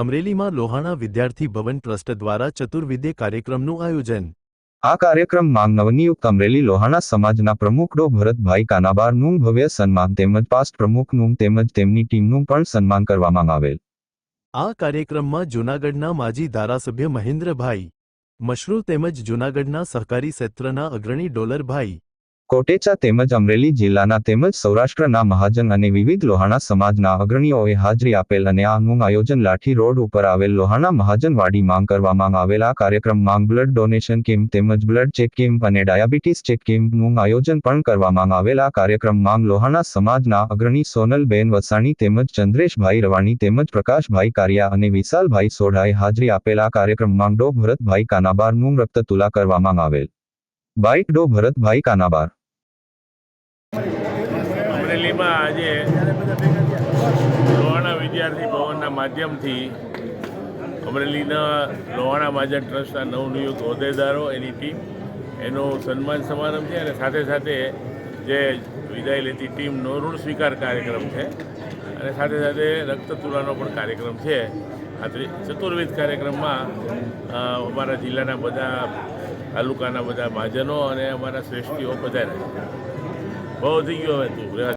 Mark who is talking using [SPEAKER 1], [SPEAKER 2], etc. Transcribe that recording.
[SPEAKER 1] અમરેલીમાં લોહાણા વિદ્યાર્થી ભવન ટ્રસ્ટ દ્વારા ચતુર્વિદ્ય કાર્યક્રમનું આયોજન.
[SPEAKER 2] આ કાર્યક્રમમાં નવનિયુક્ત અમરેલી લોહાણા સમાજના પ્રમુખ ડો. ભરતભાઈ કાનાબારનું ભવ્ય સન્માન તેમજ પાસ્ટ પ્રમુખનું તેમજ તેમની ટીમનું પણ સન્માન કરવામાં આવેલ.
[SPEAKER 1] આ કાર્યક્રમમાં જૂનાગઢના માજી ધારાસભ્ય મહેન્દ્રભાઈ મશરૂ તેમજ જૂનાગઢના સહકારી ક્ષેત્રના અગ્રણી ડોલરભાઈ
[SPEAKER 2] કોટેચા તેમજ અમરેલી જિલ્લાના તેમજ સૌરાષ્ટ્રના મહાજન અને વિવિધ લોહાણા સમાજના અગ્રણીઓએ હાજરી આપેલ અને આનું આયોજન લાઠી રોડ ઉપર આવેલ લોહાણા મહાજન વાડી માંગ કરવામાં આવેલ. આ કાર્યક્રમમાં બ્લડ ડોનેશન કેમ્પ તેમજ બ્લડ ચેક કેમ્પ અને ડાયાબિટીસ ચેક કેમ્પનું આયોજન પણ કરવામાં આવેલ. આ કાર્યક્રમમાં લોહાણા સમાજના અગ્રણી સોનલબેન વસાણી તેમજ ચંદ્રેશભાઈ રવાણી તેમજ પ્રકાશભાઈ કારિયા અને વિશાલભાઈ સોઢાએ હાજરી આપેલ. આ કાર્યક્રમમાં ડો ભરતભાઈ કાનાબારનું રક્ત તુલા કરવામાં આવેલ. બાઇક ડો ભરતભાઈ કાનાબાર.
[SPEAKER 3] અમરેલીમાં આજે લોહાણા વિદ્યાર્થી ભવનના માધ્યમથી અમરેલીના લોહાણા મહાજન ટ્રસ્ટના નવનિયુક્ત હોદ્દેદારો, એની ટીમ, એનો સન્માન સમારંભ છે અને સાથે સાથે જે વિદાય લેતી ટીમનો ઋણ સ્વીકાર કાર્યક્રમ છે અને સાથે સાથે રક્તતુલાનો પણ કાર્યક્રમ છે. આ ત્રિ- ચતુર્વિધ કાર્યક્રમમાં અમારા જિલ્લાના બધા તાલુકાના બધા મહાજનો અને અમારા શ્રેષ્ઠીઓ પધાર્યા બહુ થઈ ગયો હવે તું.